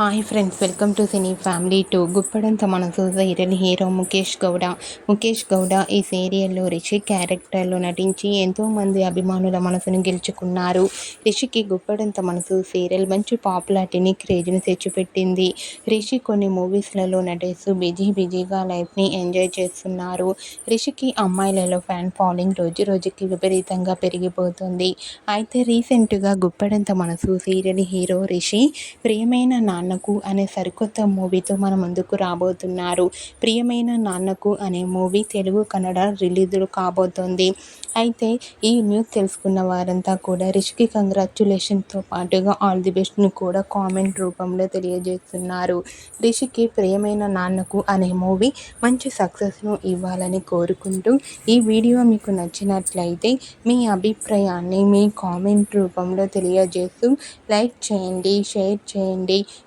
Hi friends welcome to cine family two. Guppedantha Manasu serial hero Mukesh Gowda. Mukesh Gowda ఈ సీరియల్లో రిషి క్యారెక్టర్లో నటించి ఎంతోమంది అభిమానుల మనసును గెలుచుకున్నారు. రిషికి గుప్పడంత మనసు సీరియల్ మంచి పాపులారిటీని క్రేజ్ని తెచ్చిపెట్టింది. రిషి కొన్ని మూవీస్లలో నటిస్తూ బిజీ బిజీగా లైఫ్ని ఎంజాయ్ చేస్తున్నారు. రిషికి అమ్మాయిలలో ఫ్యాన్ ఫాలోయింగ్ రోజు రోజుకి విపరీతంగా పెరిగిపోతుంది. అయితే రీసెంట్గా గుప్పడంత మనసు సీరియల్ హీరో రిషి ప్రియమైన నాన్న నాన్నకు అనే సరికొత్త మూవీతో మన ముందుకు రాబోతున్నారు. ప్రియమైన నాన్నకు అనే మూవీ తెలుగు కన్నడ రిలీజ్ కాబోతోంది. అయితే ఈ న్యూస్ తెలుసుకున్న వారంతా కూడా రిషికి కంగ్రాచ్యులేషన్తో పాటుగా ఆల్ ది బెస్ట్ను కూడా కామెంట్ రూపంలో తెలియజేస్తున్నారు. రిషికి ప్రియమైన నాన్నకు అనే మూవీ మంచి సక్సెస్ను ఇవ్వాలని కోరుకుంటూ ఈ వీడియో మీకు నచ్చినట్లయితే మీ అభిప్రాయాన్ని మీ కామెంట్ రూపంలో తెలియజేస్తూ లైక్ చేయండి షేర్ చేయండి.